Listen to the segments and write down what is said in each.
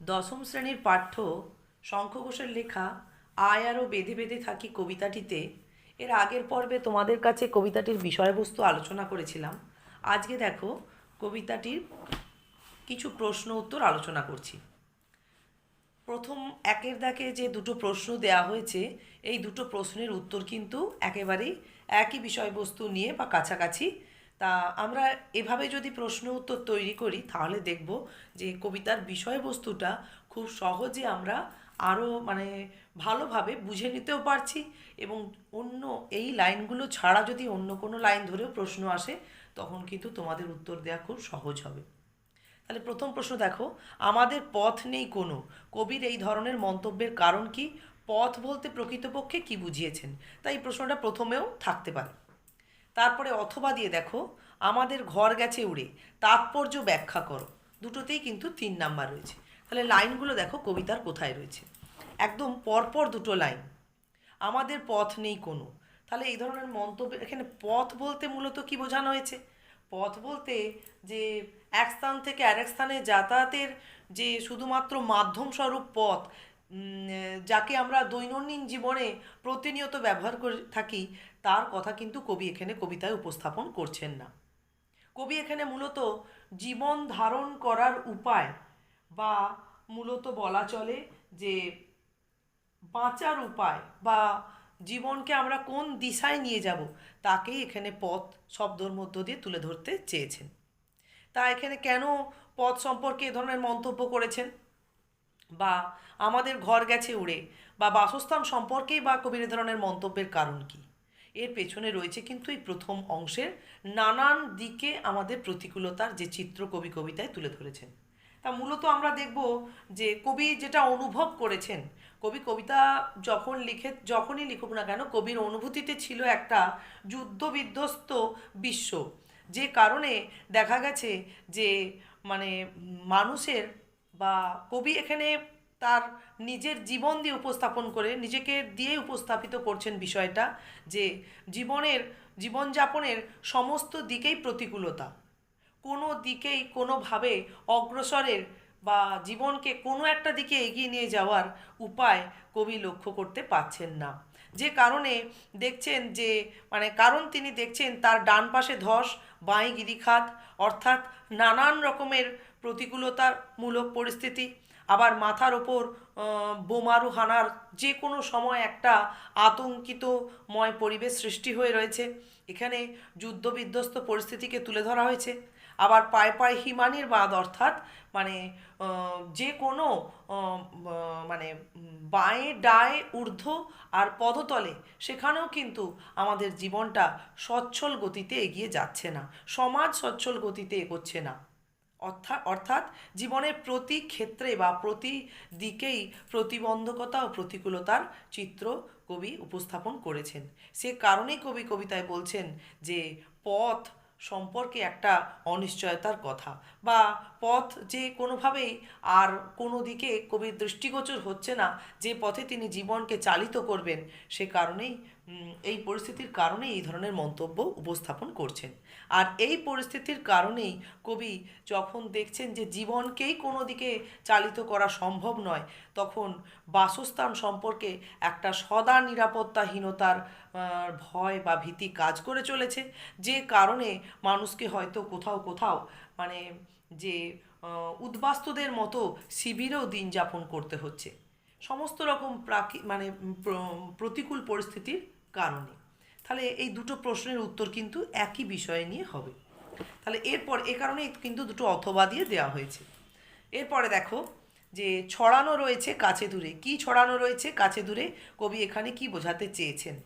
দশম শ্রেণির পাঠ্য শঙ্খ ঘোষের লেখা আয় আরও বেঁধে বেঁধে থাকি কবিতাটিতে। এর আগের পর্বে তোমাদের কাছে কবিতাটির বিষয়বস্তু আলোচনা করেছিলাম। আজকে দেখো কবিতাটির কিছু প্রশ্ন উত্তর আলোচনা করছি। প্রথম একের দাকে যে দুটো প্রশ্ন দেয়া হয়েছে, এই দুটো প্রশ্নের উত্তর কিন্তু একেবারেই একই বিষয়বস্তু নিয়ে বা কাছাকাছি তা আমরা এভাবে যদি প্রশ্ন উত্তর তৈরি করি, তাহলে দেখব যে কবিতার বিষয়বস্তুটা খুব সহজে আমরা আরও মানে ভালোভাবে বুঝে নিতেও পারছি এবং অন্য এই লাইনগুলো ছাড়া যদি অন্য কোনো লাইন ধরেও প্রশ্ন আসে, তখন কিন্তু তোমাদের উত্তর দেওয়া খুব সহজ হবে। তাহলে প্রথম প্রশ্ন দেখো, আমাদের পথ নেই কোনো। কবির এই ধরনের মন্তব্যের কারণ কি? পথ বলতে প্রকৃতপক্ষে কি বুঝিয়েছেন? তাই এই প্রশ্নটা প্রথমেও থাকতে পারে। তারপরে অথবা দিয়ে দেখো, আমাদের ঘর গেছে উড়ে, তাৎপর্য ব্যাখ্যা করো। দুটোতেই কিন্তু তিন নাম্বার রয়েছে। তাহলে লাইনগুলো দেখো কবিতার কোথায় রয়েছে। একদম পরপর দুটো লাইন। আমাদের পথ নেই কোনো। তাহলে এই ধরনের মন্তব্য, এখানে পথ বলতে মূলত কি বোঝানো হয়েছে? পথ বলতে যে এক স্থান থেকে আরেক স্থানে যাতায়াতের যে শুধুমাত্র মাধ্যম স্বরূপ পথ যাকে আমরা দৈনন্দিন জীবনে প্রতিনিয়ত ব্যবহার করে থাকি, তার কথা কিন্তু কবি এখানে কবিতায় উপস্থাপন করছেন না। কবি এখানে মূলত জীবন ধারণ করার উপায় বা মূলত বলা চলে যে বাঁচার উপায় বা জীবনকে আমরা কোন দিশায় নিয়ে যাব, তাকেই এখানে পথ শব্দর মধ্য দিয়ে তুলে ধরতে চেয়েছেন। তা এখানে কেন পথ সম্পর্কে এ ধরনের মন্তব্য করেছেন? বা আমাদের ঘর গেছে উড়ে। বা বাসস্থান সম্পর্কেই বা কবির ধরনের মন্তব্যের কারণ কি? এর পেছনে রয়েছে কিন্তু এই প্রথম অংশের নানান দিকে আমাদের প্রতিকূলতার যে চিত্র কবি কবিতায় তুলে ধরেছেন। তা মূলত আমরা দেখব যে কবি যেটা অনুভব করেছেন, কবি কবিতা যখন লিখে, যখনই লিখুক না কেন, কবির অনুভূতিতে ছিল একটা যুদ্ধ বিধ্বস্ত বিশ্ব। যে কারণে দেখা গেছে যে মানে মানুষের বা কবি এখানে তার নিজের জীবন দিয়ে উপস্থাপন করে, নিজেকে দিয়ে উপস্থাপিত করছেন বিষয়টা যে জীবনের, জীবনযাপনের সমস্ত দিকেই প্রতিকূলতা। কোনো দিকেই কোনোভাবে অগ্রসরের বা জীবনকে কোনো একটা দিকে এগিয়ে নিয়ে যাওয়ার উপায় কবি লক্ষ্য করতে পারছেন না। যে কারণে দেখছেন যে মানে কারণ তিনি দেখছেন তার ডান পাশে ধস বাঁয়ে গিরিখাত, অর্থাৎ নানান রকমের প্রতিকূলতার মূলক পরিস্থিতি আবার মাথার ওপর বোমারু হানার যে কোনো সময় একটা আতঙ্কিতময় পরিবেশ সৃষ্টি হয়ে রয়েছে। এখানে যুদ্ধবিধ্বস্ত পরিস্থিতিকে তুলে ধরা হয়েছে। আবার পায়ে পায়ে হিমানির বাঁধ অর্থাৎ মানে যে কোনো মানে বাঁয়ে, ডায়ে, ঊর্ধ্ব আর পদতলে সেখানেও কিন্তু আমাদের জীবনটা সচ্ছল গতিতে এগিয়ে যাচ্ছে না। সমাজ সচ্ছল গতিতে এগোচ্ছে না। অর্থাৎ অর্থাৎ জীবনের প্রতি ক্ষেত্রে বা প্রতি দিকেই প্রতিবন্ধকতা ও প্রতিকূলতার চিত্র কবি উপস্থাপন করেছেন। সে কারণেই কবি কবিতায় বলছেন যে, পথ সম্পর্কে একটা অনিশ্চয়তার কথা বা পথ যে কোনোভাবেই আর কোনো দিকে কবির দৃষ্টিগোচর হচ্ছে না, যে পথে তিনি জীবনকে চালিত করবেন, সে কারণেই এই পরিস্থিতির কারণেই এই ধরনের মন্তব্য উপস্থাপন করছেন। আর এই পরিস্থিতির কারণেই কবি যখন দেখছেন যে জীবনকেই কোনো দিকে চালিত করা সম্ভব নয়, তখন বাসস্থান সম্পর্কে একটা সদা নিরাপত্তাহীনতার ভয় বা ভীতি কাজ করে চলেছে। যে কারণে মানুষকে হয়তো কোথাও কোথাও মানে যে উদ্বাস্তুদের মতো শিবিরেও দিন যাপন করতে হচ্ছে। সমস্ত রকম প্রাকৃ মানে প্রতিকূল পরিস্থিতির কারণে। তাহলে এই দুটো প্রশ্নের উত্তর কিন্তু একই বিষয় নিয়ে হবে। তাহলে এরপর এ কারণে কিন্তু দুটো অথবা দিয়ে দেওয়া হয়েছে। এরপরে দেখো যে, ছড়ানো রয়েছে কাছে দূরে। কি ছড়ানো রয়েছে কাছে দূরে? কবি এখানে কি বোঝাতে চেয়েছেন?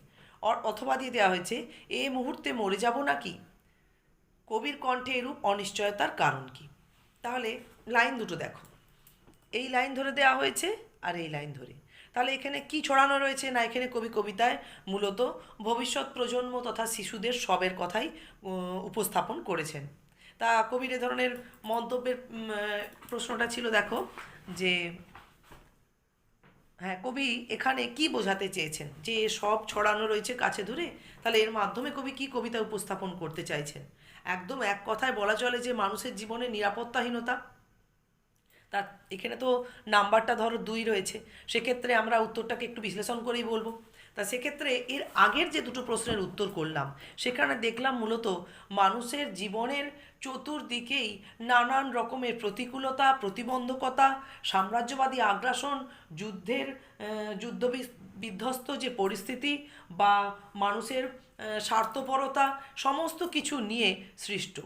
অথবা দিয়ে দেওয়া হয়েছে, এ মুহূর্তে মরে যাব নাকি? কবির কণ্ঠে এরূপ অনিশ্চয়তার কারণ কি? তাহলে লাইন দুটো দেখো। এই লাইন ধরে দেওয়া হয়েছে আর এই লাইন ধরে। তাহলে এখানে কি ছড়ানো রয়েছে না এখানে কবি কবিতায় মূলত ভবিষ্যৎ প্রজন্ম তথা শিশুদের সবের কথাই উপস্থাপন করেছেন। তা কবির এ ধরনের মন্তব্যের প্রশ্নটা ছিল, দেখো, যে হ্যাঁ কবি এখানে কি বোঝাতে চেয়েছেন? যে সব ছড়ানো রয়েছে কাছে দূরে তাহলে এর মাধ্যমে কবি কি কবিতা উপস্থাপন করতে চাইছেন? একদম এক কথায় বলা চলে যে মানুষের জীবনে নিরাপত্তাহীনতা। তার এখানে তো নাম্বারটা ধরো দুই রয়েছে। সেক্ষেত্রে আমরা উত্তরটাকে একটু বিশ্লেষণ করেই বলব। তা সেক্ষেত্রে এর আগের যে দুটো প্রশ্নের উত্তর করলাম, সেখানে দেখলাম মূলত মানুষের জীবনের চতুর্দিকেই নানান রকমের প্রতিকূলতা, প্রতিবন্ধকতা, সাম্রাজ্যবাদী আগ্রাসন, যুদ্ধের যুদ্ধ বিস- বিধ্বস্ত যে পরিস্থিতি বা মানুষের স্বার্থপরতা, সমস্ত কিছু নিয়ে সৃষ্ট।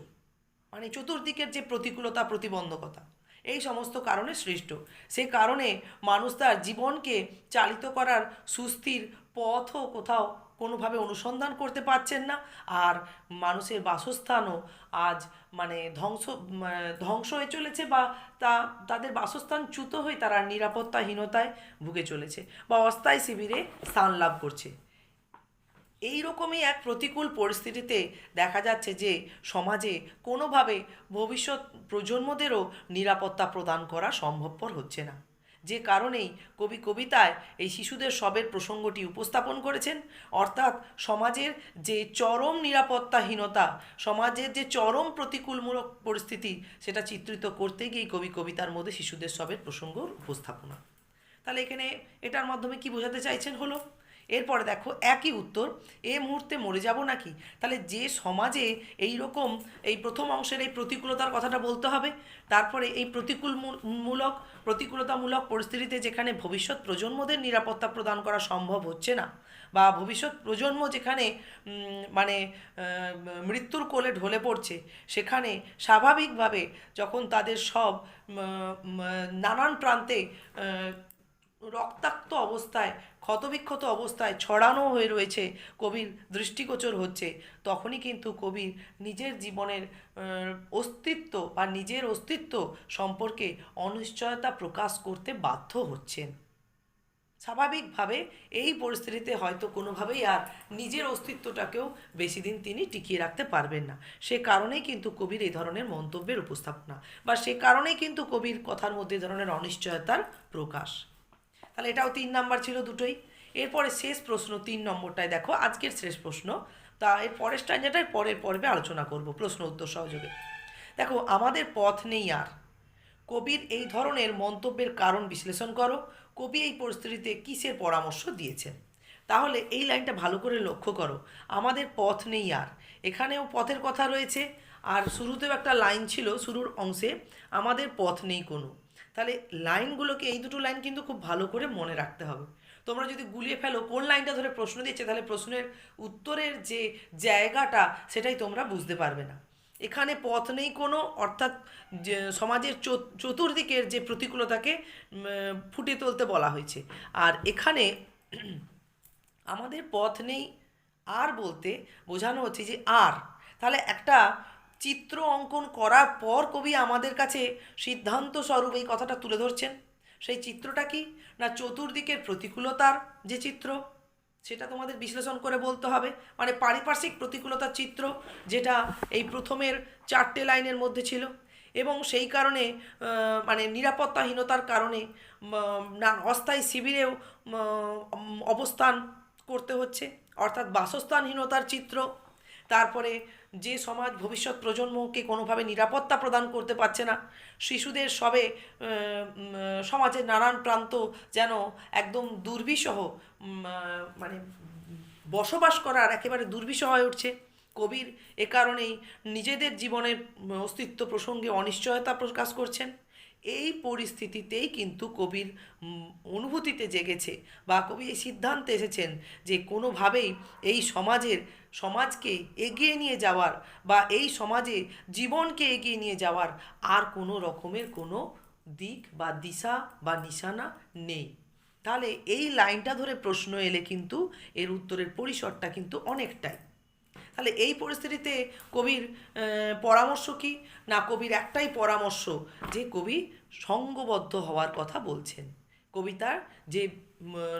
মানে চতুর্দিকের যে প্রতিকূলতা, প্রতিবন্ধকতা। এই সমস্ত কারণে সৃষ্ট। সে কারণে মানুষ তার জীবনকে চালিত করার সুস্থির পথও কোথাও কোনোভাবে অনুসন্ধান করতে পারছেন না। আর মানুষের বাসস্থানও আজ মানে ধ্বংস ধ্বংস হয়ে চলেছে বা তা, তাদের বাসস্থান চ্যুত হয়ে তারা নিরাপত্তাহীনতায় ভুগে চলেছে বা অস্থায়ী শিবিরে স্থান লাভ করছে। এই রকমই এক প্রতিকূল পরিস্থিতিতে দেখা যাচ্ছে যে সমাজে কোনোভাবে ভবিষ্যৎ প্রজন্মদেরও নিরাপত্তা প্রদান করা সম্ভবপর হচ্ছে না। যে কারণেই কবি কবিতায় এই শিশুদের সবের প্রসঙ্গটি উপস্থাপন করেছেন। অর্থাৎ সমাজের যে চরম নিরাপত্তাহীনতা, সমাজের যে চরম প্রতিকূলমূলক পরিস্থিতি, সেটা চিত্রিত করতে গিয়ে কবি কবিতার মধ্যে শিশুদের সবের প্রসঙ্গ উপস্থাপনা। তাহলে এখানে এটার মাধ্যমে কি বোঝাতে চাইছেন হলো? এরপরে দেখো একই উত্তর, এ মুহূর্তে মরে যাব নাকি? তাহলে যে সমাজে এই রকম এই প্রথম অংশের এই প্রতিকূলতার কথাটা বলতে হবে, তারপরে এই প্রতিকূল মূলক, প্রতিকূলতামূলক পরিস্থিতিতে যেখানে ভবিষ্যৎ প্রজন্মদের নিরাপত্তা প্রদান করা সম্ভব হচ্ছে না, বা ভবিষ্যৎ প্রজন্ম যেখানে মানে মৃত্যুর কোলে ঢলে পড়ছে, সেখানে স্বাভাবিকভাবে যখন তাদের সব নানান প্রান্তে রক্তাক্ত অবস্থায় ক্ষতবিক্ষত অবস্থায় ছড়ানো হয়ে রয়েছে কবির দৃষ্টিগোচর হচ্ছে। তখনই কিন্তু কবির নিজের জীবনের অস্তিত্ব বা নিজের অস্তিত্ব সম্পর্কে অনিশ্চয়তা প্রকাশ করতে বাধ্য হচ্ছেন। স্বাভাবিকভাবে এই পরিস্থিতিতে হয়তো কোনোভাবেই আর নিজের অস্তিত্বটাকেও বেশি দিন তিনি টিকিয়ে রাখতে পারবেন না। সে কারণেই কিন্তু কবির এই ধরনের মন্তব্যের উপস্থাপনা বা সে কারণেই কিন্তু কবির কথার মধ্যে ধরনের অনিশ্চয়তার প্রকাশ। তাহলে এটাও তিন নাম্বার ছিল দুটোই। এরপরে শেষ প্রশ্ন তিন নম্বরটায় দেখো, আজকের শেষ প্রশ্ন। তা এর পরের স্ট্যান্ডার্ডের পরের পর্বে আলোচনা করব, প্রশ্ন উত্তর সহযোগে। দেখো, আমাদের পথ নেই আর। কবির এই ধরনের মন্তব্যের কারণ বিশ্লেষণ করো। কবি এই পরিস্থিতিতে কিসের পরামর্শ দিয়েছেন? তাহলে এই লাইনটা ভালো করে লক্ষ্য করো, আমাদের পথ নেই আর। এখানেও পথের কথা রয়েছে। আর শুরুতেও একটা লাইন ছিল, শুরুর অংশে, আমাদের পথ নেই কোনো। তাহলে লাইনগুলোকে এই দুটো লাইন কিন্তু খুব ভালো করে মনে রাখতে হবে। তোমরা যদি গুলিয়ে ফেলো, কোন লাইনটা ধরে প্রশ্ন দিচ্ছে তাহলে প্রশ্নের উত্তরের যে জায়গাটা, সেটাই তোমরা বুঝতে পারবে না। এখানে পথ নেই কোনো, অর্থাৎ সমাজের চত- চতুর্দিকের যে প্রতিকূলতাকে ফুটিয়ে তুলতে বলা হয়েছে। আর এখানে আমাদের পথ নেই আর বলতে বোঝানো হচ্ছে যে আর। তাহলে একটা চিত্র অঙ্কন করার পর কবি আমাদের কাছে সিদ্ধান্ত স্বরূপ এই কথাটা তুলে ধরছেন। সেই চিত্রটা কি? না চতুর্দিকের প্রতিকূলতার যে চিত্র? সেটা তোমাদের বিশ্লেষণ করে বলতে হবে। মানে পারিপার্শ্বিক প্রতিকূলতার চিত্র যেটা এই প্রথমের চারটে লাইনের মধ্যে ছিল। এবং সেই কারণে মানে নিরাপত্তাহীনতার কারণে না, অস্থায়ী শিবিরেও অবস্থান করতে হচ্ছে। অর্থাৎ বাসস্থানহীনতার চিত্র। তারপরে যে সমাজ ভবিষ্যৎ প্রজন্মকে কোনোভাবে নিরাপত্তা প্রদান করতে পারছে না, শিশুদের সবে সমাজের নানান প্রান্ত যেন একদম দুর্বিষহ মানে বসবাস করার একেবারে দুর্বিষহ হয়ে উঠছে। কবির এ কারণেই নিজেদের জীবনের অস্তিত্ব প্রসঙ্গে অনিশ্চয়তা প্রকাশ করছেন। এই পরিস্থিতিতেই কিন্তু কবির অনুভূতিতে জেগেছে বা কবি এই সিদ্ধান্তে এসেছেন যে কোনোভাবেই এই সমাজের, সমাজকে এগিয়ে নিয়ে যাওয়ার বা এই সমাজে জীবনকে এগিয়ে নিয়ে যাওয়ার আর কোনো রকমের কোনো দিক বা দিশা বা নিশানা নেই। তাহলে এই লাইনটা ধরে প্রশ্ন এলে কিন্তু এর উত্তরের পরিসরটা কিন্তু অনেকটাই। তাহলে এই পরিস্থিতিতে কবির পরামর্শ কি? না, কবির একটাই পরামর্শ যে কবি সঙ্গবদ্ধ হওয়ার কথা বলছেন। কবিতার যে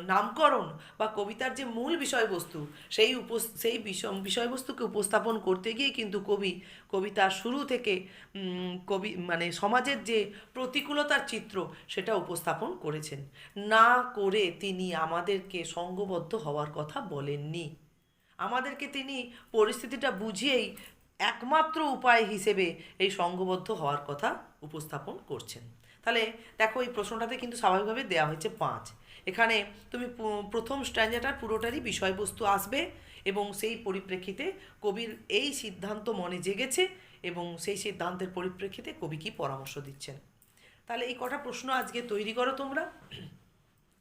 নামকরণ বা কবিতার যে মূল বিষয়বস্তু, সেই উপ সেই বিষয়, বিষয়বস্তুকে উপস্থাপন করতে গিয়ে কিন্তু কবি কবিতার শুরু থেকে কবি মানে সমাজের যে প্রতিকূলতার চিত্র, সেটা উপস্থাপন করেছেন। না করে তিনি আমাদেরকে সঙ্গবদ্ধ হওয়ার কথা বলেননি। আমাদেরকে তিনি পরিস্থিতিটা বুঝিয়েই একমাত্র উপায় হিসেবে এই সঙ্গবদ্ধ হওয়ার কথা উপস্থাপন করছেন। তাহলে দেখো, এই প্রশ্নটাতে কিন্তু স্বাভাবিকভাবে দেওয়া হয়েছে পাঁচ। এখানে তুমি প্রথম স্ট্যান্ডার্ডার পুরোটারই বিষয়বস্তু আসবে এবং সেই পরিপ্রেক্ষিতে কবির এই সিদ্ধান্ত মনে জেগেছে এবং সেই সিদ্ধান্তের পরিপ্রেক্ষিতে কবি কি পরামর্শ দিচ্ছেন? তাহলে এই কটা প্রশ্ন আজকে তৈরি করো তোমরা।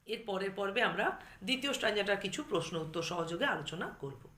এর পরের পর্বে আমরা দ্বিতীয় স্ট্যান্ডার্ডার কিছু প্রশ্ন উত্তর সহযোগে আলোচনা করব।